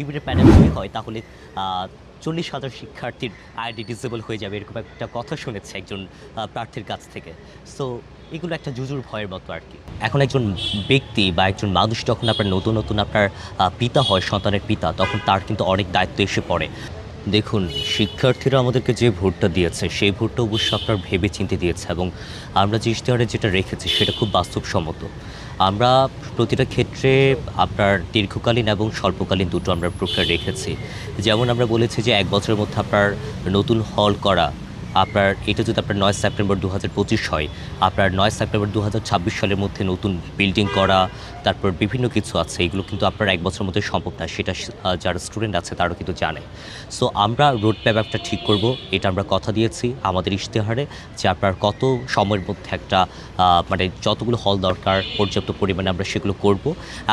শিবিরের প্যানেল জয়ী হয়, তাহলে চল্লিশ হাজার শিক্ষার্থীর আইডি ডিসেবল হয়ে যাবে, এরকম একটা কথা শুনেছে একজন প্রার্থীর কাছ থেকে। সো, এগুলো একটা জুজুর ভয়ের মতো আর কি। এখন একজন ব্যক্তি বা একজন মানুষ যখন আপনার নতুন নতুন আপনার পিতা হয়, সন্তানের পিতা, তখন তার কিন্তু অনেক দায়িত্ব এসে পড়ে। দেখুন, শিক্ষার্থীরা আমাদেরকে যে ভোটটা দিয়েছে, সেই ভোটটা অবশ্য আপনার ভেবে চিনতে দিয়েছে এবং আমরা যে ইশতেহারে যেটা রেখেছি, সেটা খুব বাস্তবসম্মত। আমরা প্রতিটা ক্ষেত্রে আপনার দীর্ঘকালীন এবং স্বল্পকালীন দুটো আমরা প্রক্রিয়া রেখেছি। যেমন আমরা বলেছি যে এক বছরের মধ্যে আপনার নতুন হল করা আপনার, এটা যদি আপনার নয় সেপ্টেম্বর দু হাজার পঁচিশ হয়, আপনার নয় সেপ্টেম্বর দু সালের মধ্যে নতুন বিল্ডিং করা, তারপর বিভিন্ন কিছু আছে, এগুলো কিন্তু আপনার এক বছরের মধ্যে সম্ভব না, সেটা যারা স্টুডেন্ট আছে তারাও কিন্তু জানে। সো আমরা রোড ম্যাপ ঠিক করব, এটা আমরা কথা দিয়েছি আমাদের ইশতেহারে, যে আপনার কত সময়ের মধ্যে একটা মানে যতগুলো হল দরকার, পর্যাপ্ত পরিমাণে আমরা সেগুলো করব,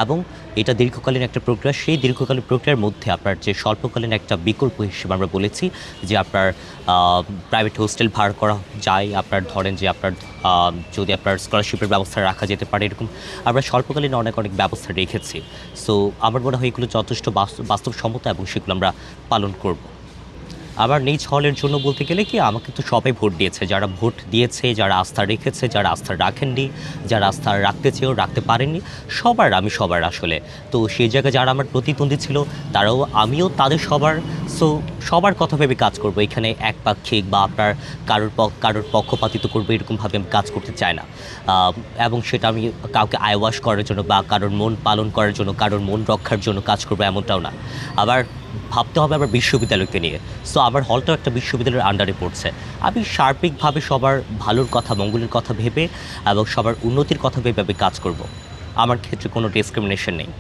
এবং এটা দীর্ঘকালীন একটা প্রক্রিয়া, সেই দীর্ঘকালীন প্রক্রিয়ার মধ্যে আপনার যে স্বল্পকালীন একটা বিকল্প হিসেবে আমরা বলেছি, যে আপনার প্রাইভেট হোস্টেল ভাড়া করা যায়। আপনার ধরেন যে আপনার যদি আপনার স্কলারশিপের ব্যবস্থা রাখা যেতে পারে এরকম। আমরা স্বল্পকালীন অনেক অনেক ব্যবস্থা রেখেছি। সো আমার মনে হয় এগুলো যথেষ্ট বাস্তব বাস্তবসম্মত এবং সেগুলো আমরা পালন করব। আবার নিজ হলের জন্য বলতে গেলে কি, আমাকে তো সবাই ভোট দিয়েছে। যারা ভোট দিয়েছে, যারা আস্থা রেখেছে, যারা আস্থা রাখেননি, যারা আস্থা রাখতে চেয়েও রাখতে পারেননি, সবার আমি সবার আসলে। তো সেই জায়গায় যারা আমার প্রতিদ্বন্দ্বী ছিল, তারাও আমিও তাদের সবার। সো সবার কথা ভেবে কাজ করব। এখানে একপাক্ষিক বা আপনার কারোর কারোর পক্ষপাতিত করব এরকমভাবে আমি কাজ করতে চাই না। এবং সেটা আমি কাউকে আইওয়াশ করার জন্য বা কারোর মন পালন করার জন্য, কারোর মন রক্ষার জন্য কাজ করব এমনটাও না। আবার ভাবতে হবে আবার বিশ্ববিদ্যালয়কে নিয়ে। সো আমার হলটাও একটা বিশ্ববিদ্যালয়ের আন্ডারে পড়ছে। আমি সার্বিকভাবে সবার ভালোর কথা, মঙ্গলের কথা ভেবে এবং সবার উন্নতির কথা ভেবে আমি কাজ করব। আমার ক্ষেত্রে কোনো ডিসক্রিমিনেশন নেই।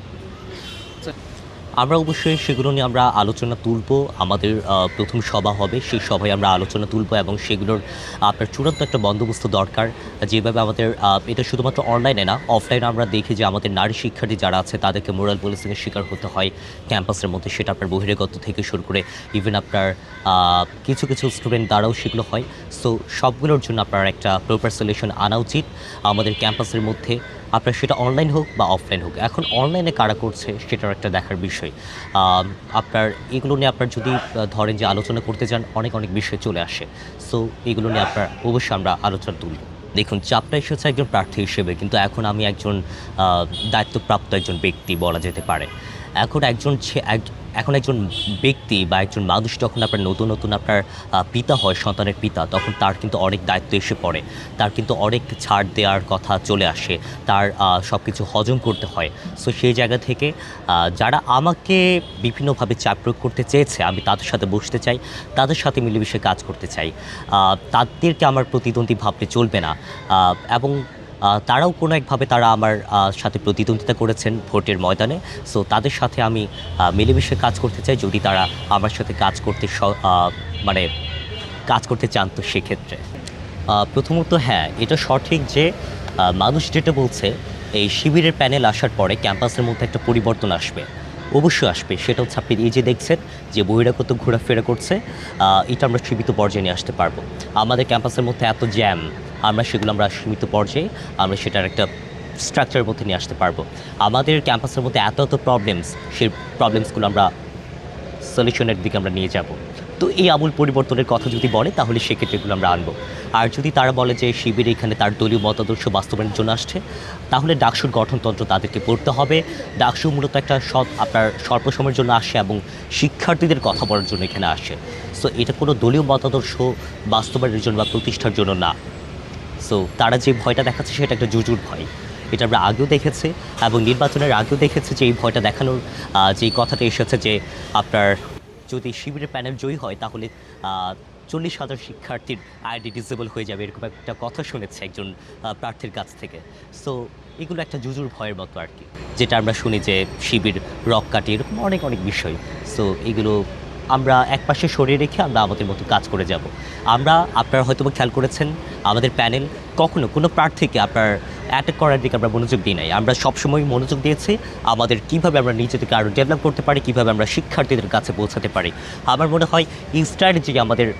আমরা অবশ্যই সেগুলো নিয়ে আমরা আলোচনা তুলব। আমাদের প্রথম সভা হবে। সেই সভায় আমরা আলোচনা তুলব এবং সেগুলোর, আপনার চূড়ান্ত একটা বন্দোবস্ত দরকার। যেভাবে আমাদের এটা শুধুমাত্র অনলাইনে না, অফলাইনে আমরা দেখি যে আমাদের নারী শিক্ষার্থী যারা আছে, তাদেরকে মোরাল পুলিশিংয়ের শিকার হতে হয় ক্যাম্পাসের মধ্যে। সেটা আপনার বহিরাগত থেকে শুরু করে ইভেন আপনার কিছু কিছু স্টুডেন্ট দ্বারাও সেগুলো হয়। সো সবগুলোর জন্য আপনার একটা প্রপার সলিউশন আনা উচিত। আমাদের ক্যাম্পাসের মধ্যে আপনার সেটা অনলাইন হোক বা অফলাইন হোক। এখন অনলাইনে কারা করছে সেটার একটা দেখার বিষয়। আপনার এগুলো নিয়ে আপনার যদি ধরেন যে আলোচনা করতে চান অনেক অনেক বিষয় চলে আসে। সো এগুলো নিয়ে আপনার অবশ্যই আমরা আলোচনা তুলব। দেখুন, চাপটা এসেছে একজন প্রার্থী হিসেবে, কিন্তু এখন আমি একজন দায়িত্বপ্রাপ্ত একজন ব্যক্তি বলা যেতে পারে। এখন একজন এখন একজন ব্যক্তি বা একজন মানুষ যখন আপনার নতুন নতুন আপনার পিতা হয়, সন্তানের পিতা, তখন তার কিন্তু অনেক দায়িত্ব এসে পড়ে। তার কিন্তু অনেক ছাড় দেওয়ার কথা চলে আসে। তার সব কিছু হজম করতে হয়। সো সেই জায়গা থেকে যারা আমাকে বিভিন্নভাবে চাপ প্রয়োগ করতে চেয়েছে, আমি তাদের সাথে বসতে চাই, তাদের সাথে মিলেমিশে কাজ করতে চাই। তাদেরকে আমার প্রতিদ্বন্দ্বী ভাবলে চলবে না। এবং তারাও কোনো একভাবে তারা আমার সাথে প্রতিদ্বন্দ্বিতা করেছেন ভোটের ময়দানে। সো তাদের সাথে আমি মিলেমিশে কাজ করতে চাই যদি তারা আমার সাথে কাজ করতে মানে কাজ করতে চান তো সেক্ষেত্রে। প্রথমত হ্যাঁ এটা সঠিক যে মানুষ যেটা বলছে, এই শিবিরের প্যানেল আসার পরে ক্যাম্পাসের মধ্যে একটা পরিবর্তন আসবে, অবশ্যই আসবে। সেটা হচ্ছে আপনি এই যে দেখছেন যে বহিরাগত ঘোরাফেরা করছে এটা আমরা সীমিত পর্যায়ে নিয়ে আসতে পারব। আমাদের ক্যাম্পাসের মধ্যে এত জ্যাম আমরা সেগুলো আমরা সীমিত পর্যায়ে আমরা সেটার একটা স্ট্রাকচারের মধ্যে নিয়ে আসতে পারব। আমাদের ক্যাম্পাসের মধ্যে এত এত প্রবলেমস সেই প্রবলেমসগুলো আমরা সলিউশনের দিকে আমরা নিয়ে যাব। তো এই আমূল পরিবর্তনের কথা যদি বলে, তাহলে সেক্ষেত্রে এগুলো আমরা আনব। আর যদি তারা বলে যে শিবির এখানে তার দলীয় মতাদর্শ বাস্তবায়নের জন্য আসছে, তাহলে ডাকসুর গঠনতন্ত্র তাদেরকে পড়তে হবে। ডাকসু মূলত একটা সৎ, আপনার স্বল্প সময়ের জন্য আসে এবং শিক্ষার্থীদের কথা বলার জন্য এখানে আসে। সো এটা কোনো দলীয় মতাদর্শ বাস্তবায়নের জন্য বা প্রতিষ্ঠার জন্য না। সো তারা যে ভয়টা দেখাচ্ছে সেটা একটা জুজুর ভয়। এটা আমরা আগেও দেখেছি এবং নির্বাচনের আগেও দেখেছি যে এই ভয়টা দেখানোর যে কথাটা এসেছে যে আপনার যদি শিবিরের প্যানেল জয়ী হয় তাহলে চল্লিশ হাজার শিক্ষার্থীর আইডি ডিসেবল হয়ে যাবে এরকম একটা কথা শুনেছে একজন প্রার্থীর কাছ থেকে। সো এগুলো একটা জুজুর ভয়ের মতো আর কি। যেটা আমরা শুনি যে শিবির রক কাটি এরকম অনেক অনেক বিষয়। সো এগুলো আমরা একপাশে সরিয়ে রেখে আমরা আমাদের মতো কাজ করে যাব। আমরা, আপনারা হয়তো খেয়াল করেছেন, আমাদের প্যানেল কখনো কোনো প্রার্থীকে আপনার অ্যাটাক করার দিকে আমরা মনোযোগ দিই নাই। আমরা সবসময় মনোযোগ দিয়েছি আমাদের কীভাবে আমরা নিজেদেরকে আরও ডেভেলপ করতে পারি, কীভাবে আমরা শিক্ষার্থীদের কাছে পৌঁছাতে পারি। আমার মনে হয় এই স্ট্র্যাটেজি আমাদের,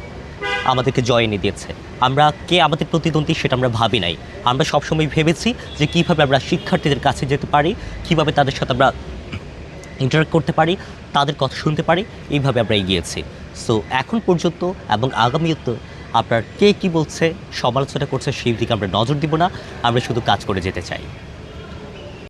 আমাদেরকে জয় এনে দিয়েছে। আমরা কে আমাদের প্রতিদ্বন্দ্বী সেটা আমরা ভাবি নাই। আমরা সবসময় ভেবেছি যে কীভাবে আমরা শিক্ষার্থীদের কাছে যেতে পারি, কীভাবে তাদের সাথে আমরা ইন্টারাক্ট করতে পারি তাদের কথা শুনতে পারি, এইভাবে আমরা এগিয়েছি। সো এখন পর্যন্ত এবং আগামীতে আপনার কে কী বলছে, সমালোচনা করছে, সেই দিকে আমরা নজর দিব না, আমরা শুধু কাজ করে যেতে চাই।